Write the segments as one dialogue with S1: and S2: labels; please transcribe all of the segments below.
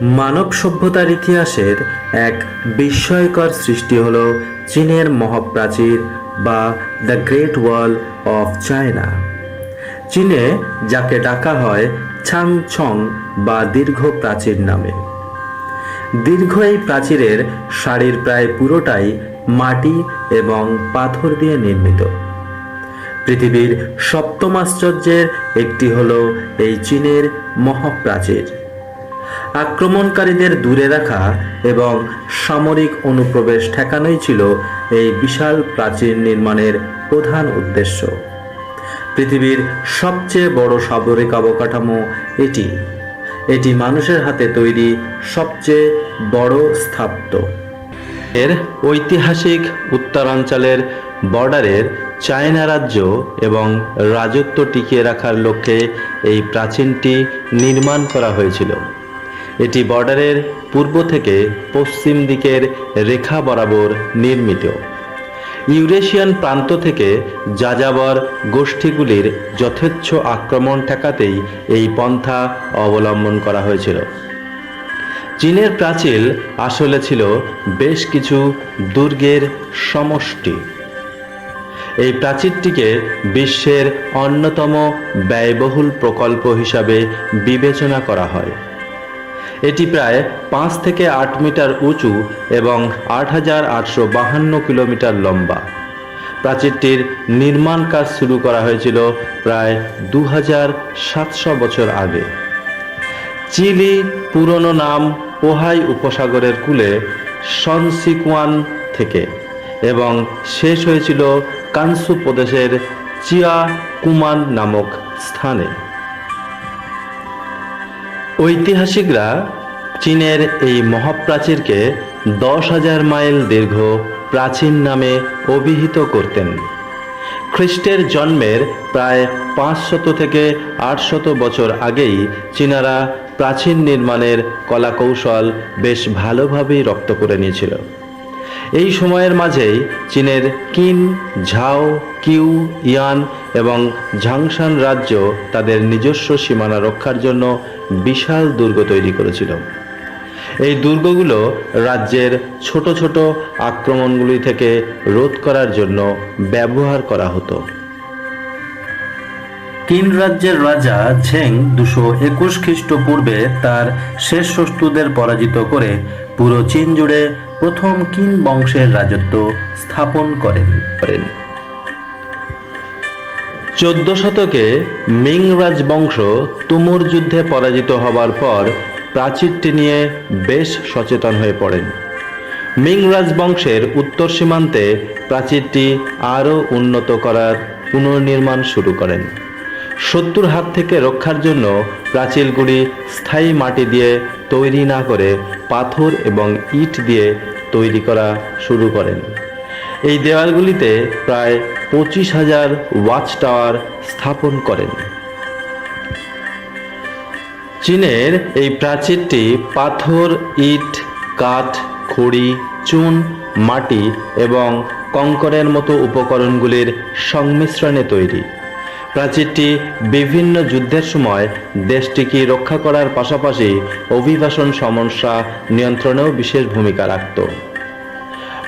S1: মানব সভ্যতার ইতিহাসের এক বিস্ময়কর সৃষ্টি হল চীনের মহাপ্রাচীর বা the great wall of China. চীনে যাকে ডাকা হয় ছাংছং বা দীর্ঘ প্রাচীর নামে। দীর্ঘ এই প্রাচীরের শাড়ির প্রায় পুরোটাই মাটি এবং পাথর দিয়ে নির্মিত। পৃথিবীর সপ্তম আশ্চর্যের একটি হল এই চীনের মহাপ্রাচীর। আক্রমণকারীদের দূরে রাখা এবং সামরিক অনুপ্রবেশ ঠেকানোই ছিল এই বিশাল প্রাচীর নির্মাণের প্রধান উদ্দেশ্য। পৃথিবীর সবচেয়ে বড় সামরিক অবকাঠামো এটি। এটি মানুষের হাতে তৈরি সবচেয়ে বড় স্থাপত্য। এর ঐতিহাসিক উত্তরাঞ্চলের বর্ডারের চায়না রাজ্য এবং রাজত্ব টিকিয়ে রাখার লক্ষ্যে এই প্রাচীনটি নির্মাণ করা হয়েছিল। এটি বর্ডারের পূর্ব থেকে পশ্চিম দিকের রেখা বরাবর নির্মিত। ইউরেশিয়ান প্রান্ত থেকে যাযাবর গোষ্ঠীগুলির যথেচ্ছ আক্রমণ ঠেকাতেই এই পন্থা অবলম্বন করা হয়েছিল। চীনের প্রাচীর আসলে ছিল বেশ কিছু দুর্গের সমষ্টি। এই প্রাচীরটিকে বিশ্বের অন্যতম ব্যয়বহুল প্রকল্প হিসাবে বিবেচনা করা হয়। এটি প্রায় পাঁচ থেকে আট মিটার উঁচু এবং আট হাজার আটশো বাহান্ন কিলোমিটার লম্বা। প্রাচীরটির নির্মাণ কাজ শুরু করা হয়েছিল প্রায় দু হাজার সাতশো বছর আগে। চিলি পুরনো নাম ওহাই উপসাগরের কূলে সনসিকুয়ান থেকে এবং শেষ হয়েছিল কানসু প্রদেশের চিয়া কুমান নামক স্থানে। ঐতিহাসিকরা চীনের এই মহাপ্রাচীরকে দশ হাজার মাইল দীর্ঘ প্রাচীন নামে অভিহিত করতেন। খ্রিস্টের জন্মের প্রায় পাঁচশত থেকে আটশত বছর আগেই চীনারা প্রাচীন নির্মাণের কলাকৌশল বেশ ভালোভাবেই রপ্ত করে নিয়েছিল। এই সময়ের মাঝেই চীনের কিন, ঝাও, কিউ, ইয়ান এবং ঝাংশান রাজ্য তাদের নিজস্ব সীমানা রক্ষার জন্য বিশাল দুর্গ তৈরি করেছিল। এই দুর্গগুলো রাজ্যের ছোট ছোট আক্রমণগুলি থেকে রোধ করার জন্য ব্যবহার করা হতো। কিন রাজ্যের রাজা ঝেং দুশো একুশ খ্রিস্টপূর্বে তার শেষ শত্রুদের পরাজিত করে পুরো চীন জুড়ে প্রথম কিন বংশের রাজত্ব স্থাপন করেন করেন। চোদ্দ শতকে মিং রাজবংশ তুমুর যুদ্ধে পরাজিত হবার পর প্রাচীরটি নিয়ে বেশ সচেতন হয়ে পড়েন। মিং রাজবংশের উত্তর সীমান্তে প্রাচীরটি আরও উন্নত করার পুনর্নির্মাণ শুরু করেন। শত্রুর হাত থেকে রক্ষার জন্য প্রাচীরগুলি স্থায়ী মাটি দিয়ে তৈরি না করে পাথর এবং ইট দিয়ে তৈরি করা শুরু করেন। এই দেওয়ালগুলিতে প্রায় পঁচিশ হাজার ওয়াচ টাওয়ার স্থাপন করেন। চীনের এই প্রাচীরটি পাথর, ইট, কাঠ, খড়ি, চুন, মাটি এবং কঙ্করের মতো উপকরণগুলির সংমিশ্রণে তৈরি। প্রাচীরটি বিভিন্ন যুদ্ধের সময় দেশটিকে রক্ষা করার পাশাপাশি অভিবাসন সমস্যা নিয়ন্ত্রণেও বিশেষ ভূমিকা রাখত।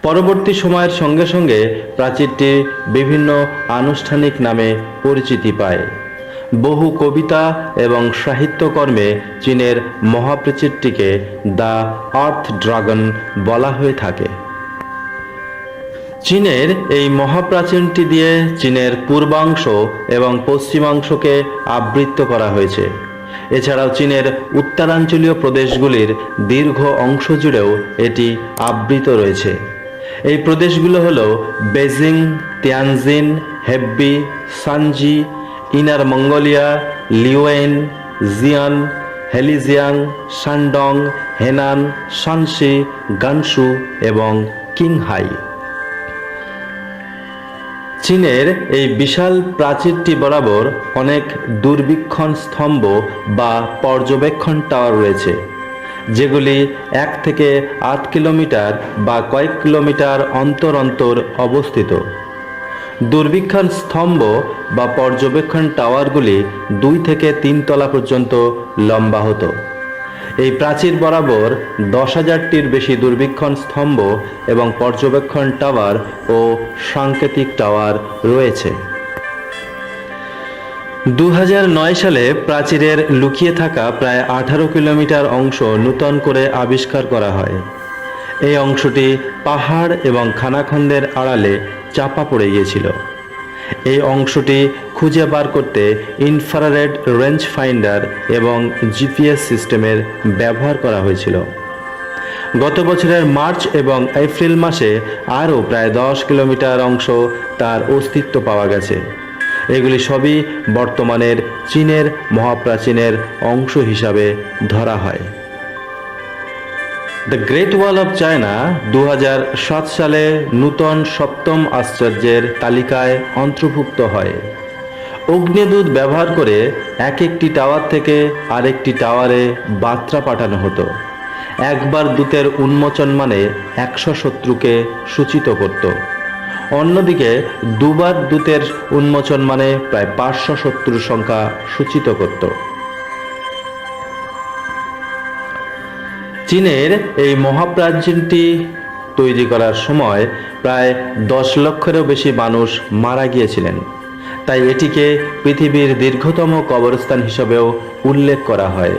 S1: পরবর্তী সময়ের সঙ্গে সঙ্গে প্রাচীরটি বিভিন্ন আনুষ্ঠানিক নামে পরিচিতি পায়। বহু কবিতা এবং সাহিত্যকর্মে চীনের মহাপ্রাচীরটিকে দ্য আর্থ ড্রাগন বলা হয়ে থাকে। চীনের এই মহাপ্রাচীনটি দিয়ে চীনের পূর্বাংশ এবং পশ্চিমাংশকে আবৃত্ত করা হয়েছে। এছাড়াও চীনের উত্তরাঞ্চলীয় প্রদেশগুলির দীর্ঘ অংশ জুড়েও এটি আবৃত রয়েছে। এই প্রদেশগুলো হল Beijing Tianjin, Hebei, Shanxi, Inner Mongolia Leeuwen জিয়ান, Heilongjiang, Shandong, Henan, Shaanxi, Gansu এবং কিংহাই। চীনের এই বিশাল প্রাচীরটি বরাবর অনেক দূরবীক্ষণ স্তম্ভ বা পর্যবেক্ষণ টাওয়ার রয়েছে, যেগুলি এক থেকে আট কিলোমিটার বা কয়েক কিলোমিটার অন্তর অন্তর অবস্থিত। দূরবীক্ষণ স্তম্ভ বা পর্যবেক্ষণ টাওয়ারগুলি দুই থেকে তিন তলা পর্যন্ত লম্বা হতো। এই প্রাচীর বরাবর দশ হাজারটির বেশি দূরবীক্ষণ স্তম্ভ এবং পর্যবেক্ষণ টাওয়ার ও সাংকেতিক টাওয়ার রয়েছে। দু হাজার নয় সালে প্রাচীরের লুকিয়ে থাকা প্রায় আঠারো কিলোমিটার অংশ নূতন করে আবিষ্কার করা হয়। এই অংশটি পাহাড় এবং খানাখন্দের আড়ালে চাপা পড়ে গিয়েছিল। এই অংশটি খুঁজে বার করতে ইনফ্রারেড রেঞ্জ ফাইন্ডার এবং জিপিএস সিস্টেমের ব্যবহার করা হয়েছিল। গত বছরের মার্চ এবং এপ্রিল মাসে আরও প্রায় দশ কিলোমিটার অংশ তার অস্তিত্ব পাওয়া গেছে। এগুলি সবই বর্তমানের চীনের মহাপ্রাচীনের অংশ হিসাবে ধরা হয়। The great wall of China দু হাজার সাত সালে নূতন সপ্তম আশ্চর্যের তালিকায় অন্তর্ভুক্ত হয়। অগ্নিদূত ব্যবহার করে এক একটি টাওয়ার থেকে আরেকটি টাওয়ারে বার্তা পাঠানো হতো। একবার দূতের উন্মোচন মানে একশো শত্রুকে সূচিত করত। অন্যদিকে দুবার দূতের উন্মোচন মানে প্রায় পাঁচশো শত্রুর সংখ্যা সূচিত করত। চীনের এই মহাপ্রাচীনটি তৈরি করার সময় প্রায় দশ লক্ষেরও বেশি মানুষ মারা গিয়েছিলেন। তাই এটিকে পৃথিবীর দীর্ঘতম কবরস্থান হিসেবেও উল্লেখ করা হয়।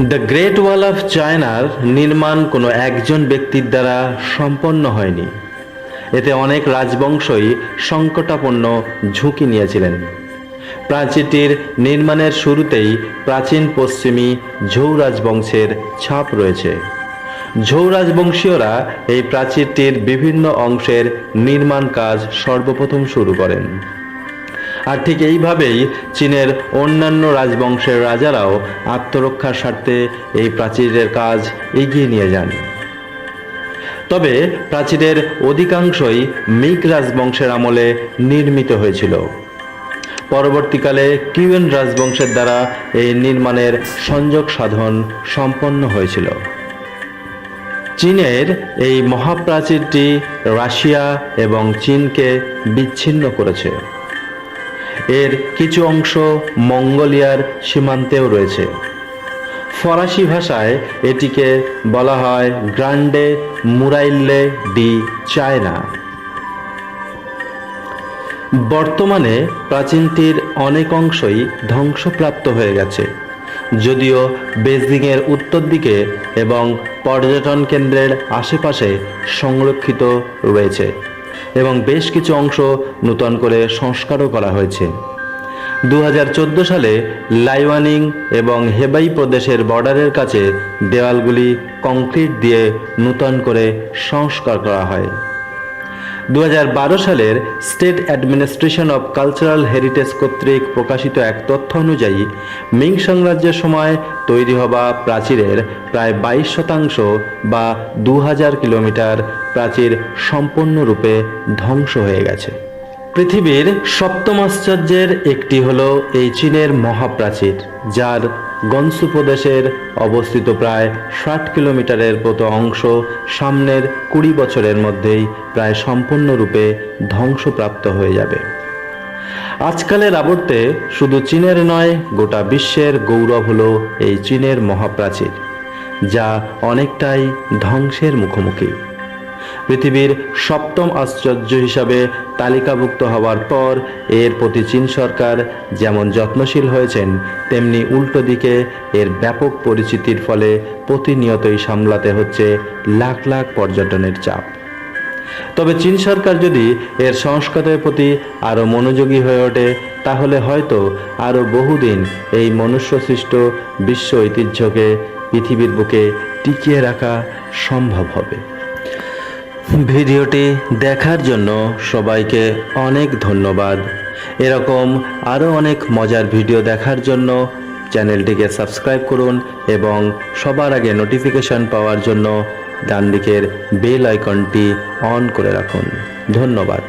S1: দ্য গ্রেট ওয়াল অফ চায়নার নির্মাণ কোনো একজন ব্যক্তির দ্বারা সম্পন্ন হয়নি। এতে অনেক রাজবংশই সংকটাপন্ন ঝুঁকি নিয়েছিলেন। প্রাচীরটির নির্মাণের শুরুতেই প্রাচীন পশ্চিমী ঝৌ রাজবংশের ছাপ রয়েছে। ঝৌ রাজবংশীয়রা এই প্রাচীরটির বিভিন্ন অংশের নির্মাণ কাজ সর্বপ্রথম শুরু করেন। আর ঠিক এইভাবেই চীনের অন্যান্য রাজবংশের রাজারাও আত্মরক্ষার স্বার্থে এই প্রাচীরের কাজ এগিয়ে নিয়ে যান। তবে প্রাচীরের অধিকাংশই মিক রাজবংশের আমলে নির্মিত হয়েছিল। পরবর্তীকালে কিউয়েন রাজবংশের দ্বারা এই নির্মাণের সংযোগ সাধন সম্পন্ন হয়েছিল। চীনের এই মহাপ্রাচীরটি রাশিয়া এবং চীনকে বিচ্ছিন্ন করেছে। এর কিছু অংশ মঙ্গোলিয়ার সীমান্তেও রয়েছে। ফরাসি ভাষায় এটিকে বলা হয় গ্রান্ডে মুরাইল্লে ডি চায়না। বর্তমানে প্রাচীনটির অনেক অংশই ধ্বংসপ্রাপ্ত হয়ে গেছে, যদিও বেজিংয়ের উত্তর দিকে এবং পর্যটন কেন্দ্রের আশেপাশে সংরক্ষিত রয়েছে এবং বেশ কিছু অংশ নূতন করে সংস্কারও করা হয়েছে। দু হাজার চোদ্দ সালে লাইওয়ানিং এবং হেবাই প্রদেশের বর্ডারের কাছে দেওয়ালগুলি কংক্রিট দিয়ে নূতন করে সংস্কার করা হয়। দুহাজার বারো সালের State Administration of Cultural Heritage কর্তৃক প্রকাশিত এক তথ্য অনুযায়ী, মিং সাম্রাজ্যের সময় তৈরি হওয়া প্রাচীরের প্রায় বাইশ শতাংশ বা দু হাজার কিলোমিটার প্রাচীর সম্পূর্ণরূপে ধ্বংস হয়ে গেছে। পৃথিবীর সপ্তম আশ্চর্যের একটি হল এই চীনের মহাপ্রাচীর, যার গনসু প্রদেশের অবস্থিত প্রায় ষাট কিলোমিটারের মতো অংশ সামনের কুড়ি বছরের মধ্যেই প্রায় সম্পূর্ণরূপে ধ্বংসপ্রাপ্ত হয়ে যাবে। আজকালের আবর্তে শুধু চীনের নয়, গোটা বিশ্বের গৌরব হলো এই চীনের মহাপ্রাচীর, যা অনেকটাই ধ্বংসের মুখোমুখি। পৃথিবীর সপ্তম আশ্চর্য হিসাবে তালিকাভুক্ত হওয়ার পর এর প্রতি চীন সরকার যেমন যত্নশীল হয়েছেন, তেমনি উল্টো দিকে এর ব্যাপক পরিচিতির ফলে প্রতিনিয়তই সামলাতে হচ্ছে লাখ লাখ পর্যটনের চাপ। তবে চীন সরকার যদি এর সংস্কারের প্রতি আরও মনোযোগী হয়ে ওঠে, তাহলে হয়তো আরও বহুদিন এই মনুষ্যসৃষ্ট বিশ্ব ঐতিহ্যকে পৃথিবীর বুকে টিকিয়ে রাখা সম্ভব হবে। ভিডিওটি দেখার জন্য সবাইকে অনেক ধন্যবাদ। এরকম আরও অনেক মজার ভিডিও দেখার জন্য চ্যানেলটিকে সাবস্ক্রাইব করুন এবং সবার আগে নোটিফিকেশন পাওয়ার জন্য ডান দিকের বেল আইকনটি অন করে রাখুন। ধন্যবাদ।